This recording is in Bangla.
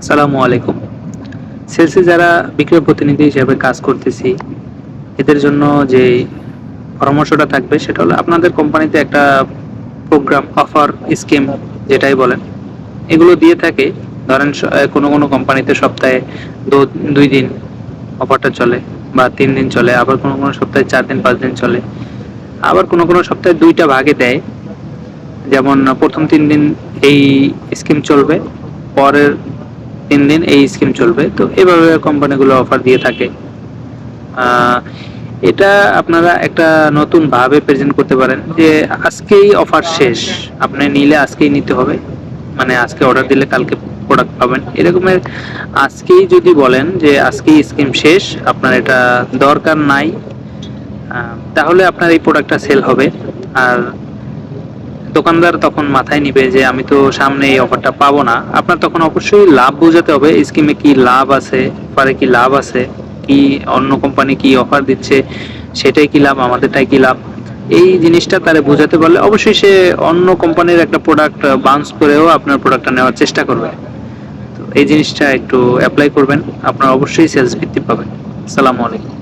আসসালামু আলাইকুম। সেলসে যারা বিক্রয় প্রতিনিধি হিসেবে কাজ করতেছি, এদের জন্য যে পরামর্শটা থাকবে সেটা হলো আপনাদের কোম্পানিতে একটা প্রোগ্রাম অফার স্কিম যেটাই বলেন, এগুলো দিয়ে থাকে। ধরেন কোনো কোনো কোম্পানিতে সপ্তাহে দুই দিন অফারটা চলে বা তিন দিন চলে, আবার কোনো কোনো সপ্তাহে চার দিন, পাঁচ দিন চলে। আবার কোনো কোনো সপ্তাহে দুইটা ভাগে দেয়। যেমন প্রথম তিন দিন এই স্কিম চলবে, পরের তিন দিন এই স্কিম চলবে। তো এভাবে কোম্পানিগুলো অফার দিয়ে থাকে। এটা আপনারা একটা নতুন ভাবে প্রেজেন্ট করতে পারেন যে আজকেই অফার শেষ। আপনি নিলে আজকেই নিতে হবে। মানে আজকে অর্ডার দিলে কালকে প্রোডাক্ট পাবেন। এরকমের আজকেই যদি বলেন যে আজকেই স্কিম শেষ, আপনার এটা দরকার নাই। তাহলে আপনার এই প্রোডাক্টটা সেল হবে। আর দোকানদার তখন মাথায় নিবে যে আমি তো সামনে এই অফারটা পাবো না। আপনার তখন অবশ্যই লাভ বোঝাতে হবে, স্কিমে কি লাভ আছে অফারে কি লাভ আছে, কি অন্য কোম্পানি কি অফার দিচ্ছে, সেটাই কি লাভ, আমাদেরটাই কি লাভ? এই জিনিসটা তারে বোঝাতে পারলে অবশ্যই সে অন্য কোম্পানির একটা প্রোডাক্ট বাউন্স করেও আপনার প্রোডাক্টটা নেওয়ার চেষ্টা করবে। তো এই জিনিসটা একটু অ্যাপ্লাই করবেন, আপনার অবশ্যই সেলস বৃদ্ধি পাবেন। আসসালামু আলাইকুম।